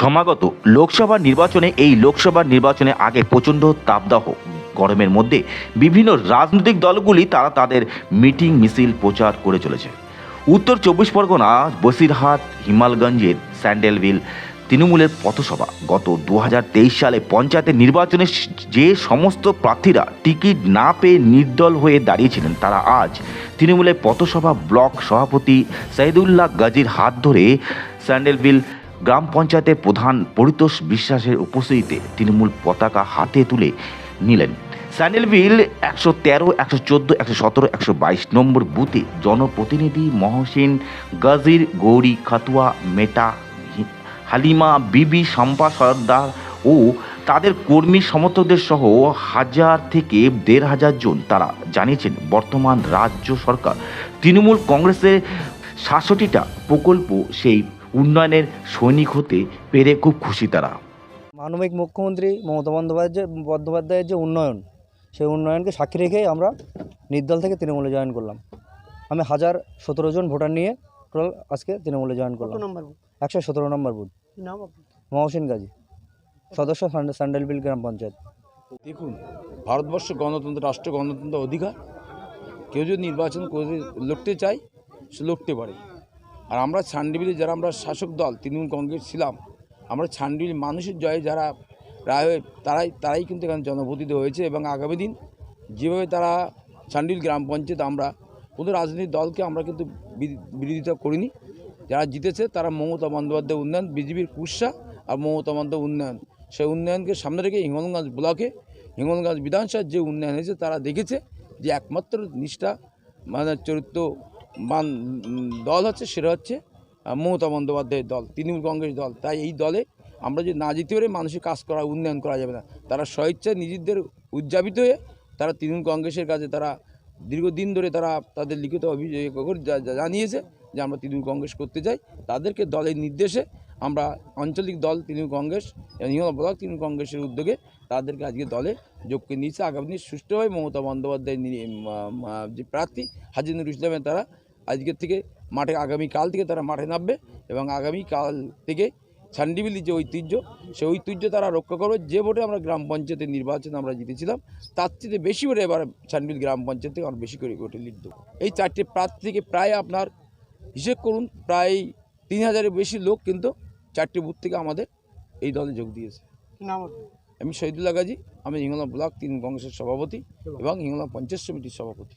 সমাগত। লোকসভা নির্বাচনে এই লোকসভা নির্বাচনে আগে প্রচণ্ড তাপদাহ। গরমের মধ্যে বিভিন্ন রাজনৈতিক দলগুলি তারা তাদের মিটিং, মিছিল, প্রচার করে চলেছে। উত্তর চব্বিশ পরগনা, বসিরহাট, হিমালগঞ্জের স্যান্ডেলভিল, তৃণমূলের পথসভা। গত দু হাজার তেইশ সালে পঞ্চায়েতের নির্বাচনে যে সমস্ত প্রার্থীরা টিকিট না পেয়ে নির্দল হয়ে দাঁড়িয়েছিলেন, তারা আজ তৃণমূলের পথসভা ব্লক সভাপতি সাইদুল্লাহ গাজীর হাত ধরে স্যান্ডেলভিল গ্রাম পঞ্চায়েতের প্রধান পরিতোষ বিশ্বাসের উপস্থিতিতে তৃণমূল পতাকা হাতে তুলে নিলেন। স্যান্ডেলভিল একশো তেরো, একশো চোদ্দ, একশো সতেরো, একশো বাইশ নম্বর বুথে জনপ্রতিনিধি মহসিন, গাজীর, গৌরী খাতুয়া, মেটা হালিমা, বিবি, শম্পা সর্দার ও তাদের কর্মী সমর্থকদের সহ হাজার থেকে দেড় হাজার জন তারা জানিয়েছেন বর্তমান রাজ্য সরকার। তৃণমূল কংগ্রেসের সাতষট্টিটা প্রকল্প সেই উন্নয়নের সৈনিক হতে পেরে খুব খুশি তারা। মানবিক মুখ্যমন্ত্রী মমতা বন্দ্যোপাধ্যায় বন্দ্যোপাধ্যায়ের যে উন্নয়ন সেই উন্নয়নকে সাক্ষী রেখে আমরা নির্দল থেকে তৃণমূলে জয়েন করলাম। আমি হাজার সতেরো জন ভোটার নিয়ে টোটাল আজকে তৃণমূলে জয়েন করলাম। একশো সতেরো নম্বর বুথ? মহসিন গাজী সদস্য স্যান্ডেল- স্যান্ডেলবিল গ্রাম পঞ্চায়েত। দেখুন ভারতবর্ষ গণতন্ত্র রাষ্ট্র গণতন্ত্র অধিকার। কেউ যদি নির্বাচন করে লড়তে চায় সে লড়তে পারে। আর আমরা ছান্ডিবিলে যারা আমরা শাসক দল, তৃণমূল কংগ্রেস ছিলাম, আমরা ছান্ডিবিল মানুষের জয়ে যারা রায় তারাই তারাই কিন্তু এখানে জনপ্রতিনিধি হয়েছে এবং আগামী দিন যেভাবে তারা ছান্ডিল গ্রাম পঞ্চায়েত আমরা, কোনো রাজনৈতিক দলকে আমরা কিন্তু বিরোধিতা করিনি। যারা জিতেছে তারা মমতা বন্দ্যোপাধ্যায় উন্নয়ন, বিজেপির কুৎসা আর মমতা বন্দ্যোপাধ্যায় উন্নয়ন। সেই উন্নয়নকে সামনে রেখে হিঙ্গলগঞ্জ ব্লকে, হিঙ্গলগঞ্জ বিধানসভার যে উন্নয়ন হয়েছে, তারা দেখেছে যে একমাত্র নিষ্ঠা মানে চরিত্র দল হচ্ছে সেটা হচ্ছে মমতা বন্দ্যোপাধ্যায়ের দল, তৃণমূল কংগ্রেস দল। তাই এই দলে আমরা যদি না জিতে পারি, মানুষের কাজ করা, উন্নয়ন করা যাবে না। তারা স্বেচ্ছায় নিজেদের উদযাপিত হয়ে তারা তৃণমূল কংগ্রেসের কাছে তারা দীর্ঘদিন ধরে তারা তাদের লিখিত অভিযোগ জানিয়েছে যে আমরা তৃণমূল কংগ্রেস করতে চাই। তাদেরকে দলের নির্দেশে আমরা আঞ্চলিক দল তৃণমূল কংগ্রেস নিহত ব্লক তৃণমূল কংগ্রেসের উদ্যোগে তাদেরকে আজকে দলে যোগ করে নিয়েছে। আগামী দিন সুষ্ঠুভাবে মমতা বন্দ্যোপাধ্যায় যে প্রার্থী হাজি নুর ইসলামের তারা আজকের থেকে মাঠে আগামী কাল থেকে তারা মাঠে নামবে এবং আগামী কাল থেকে ছান্ডিবিলি যে ঐতিহ্য সেই ঐতিহ্য তারা রক্ষা করবে। যে ভোটে আমরা গ্রাম পঞ্চায়েতের নির্বাচন আমরা জিতেছিলাম তার থেকে বেশি ভোটে এবার ছান্ডিবিল গ্রাম পঞ্চায়েত থেকে আমরা বেশি করে ভোটে লিড দেবো। এই চারটি প্রার্থী থেকে প্রায় আপনার হিসেব করুন প্রায় তিন হাজারের বেশি লোক কিন্তু চারটে বুথ থেকে আমাদের এই দলে যোগ দিয়েছে। আমি শহীদুল্লাহ গাজী আমি হিঙ্গলা ব্লক তিন কংগ্রেসের সভাপতি এবং হিঙ্গলা পঞ্চায়েত সমিতির সভাপতি।